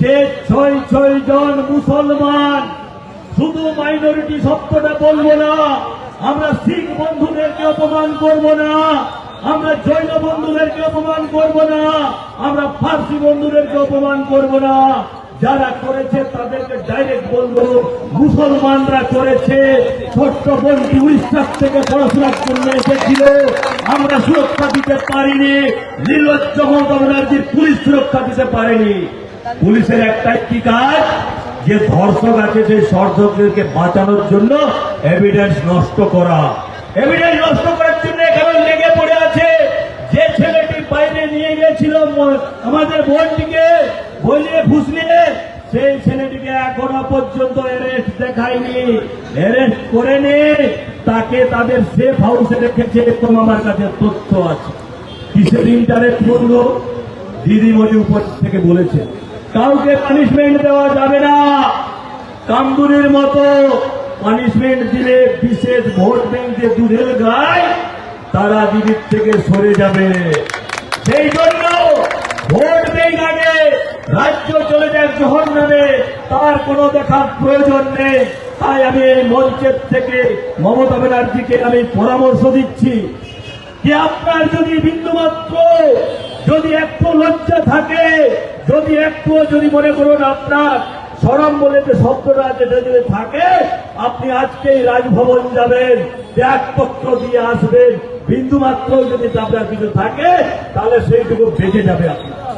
যে ছয় ছয় জন মুসলমান, শুধু মাইনরিটি শব্দটা বলব না, আমরা শিখ বন্ধুদেরকে অপমান করব না, আমরা জৈন বন্ধুদেরকে অপমান করব না, আমরা ফার্সি বন্ধুদেরকে অপমান করব না। যারা করেছে তাদেরকে ডাইরেক্ট বলব, মুসলমানরা করেছে, ছোট্ট বোনটি উড়িষ্যার থেকে পড়াশোনা করলে এসেছিল, আমরা সুরক্ষা দিতে পারিনি, নির্লজ্জ মমতা ব্যানার্জির পুলিশ সুরক্ষা দিতে পারেনি। পুলিশের একটাই কি কাজ? যে ধর্ষক আছে সেই ধর্ষকদেরকে বাঁচানোর জন্য এভিডেন্স নষ্ট করা। এভিডেন্স নষ্ট করার জন্য এখানে লেগে পড়ে আছে। যে ছেলেটি বাইরে নিয়ে গেছিল আমাদের বোনটিকে বলিয়ে ফুসলিয়ে সেই ছেলেটিকে এখনও পর্যন্ত অ্যারেস্ট দেখায়নি। অ্যারেস্ট করেনি তাকে তাদের সেফ হাউসে রেখেছে। এরকম আমার কাছে তথ্য আছে। কিসের ইন্টারেস্ট করল দিদিমণি উপর থেকে বলেছে। কাউকে পানিশমেন্ট দেওয়া যাবে না। কামদুরির মতো পানিশমেন্ট দিলে বিশেষ ভোট ব্যাংক যে দুধের গায় তারা দিদির থেকে সরে যাবে। সেই জন্য ভোট ব্যাংক আগে রাজ্য চলে যায় জহর নামে তার কোনো দেখার প্রয়োজন নেই। তাই আমি এই মঞ্চের থেকে মমতা ব্যানার্জিকে আমি পরামর্শ দিচ্ছি যে আপনার যদি বিন্দুমাত্র যদি একটু লজ্জা থাকে, যদি একটু যদি মনে করুন আপনার সরম বলে যে শব্দটা যেটা যদি থাকে, আপনি আজকেই রাজভবন যাবেন ত্যাগপত্র দিয়ে আসবেন বিন্দু মাত্র যদি আপনার কিছু থাকে, তাহলে সেইটুকু বেঁচে যাবে আপনার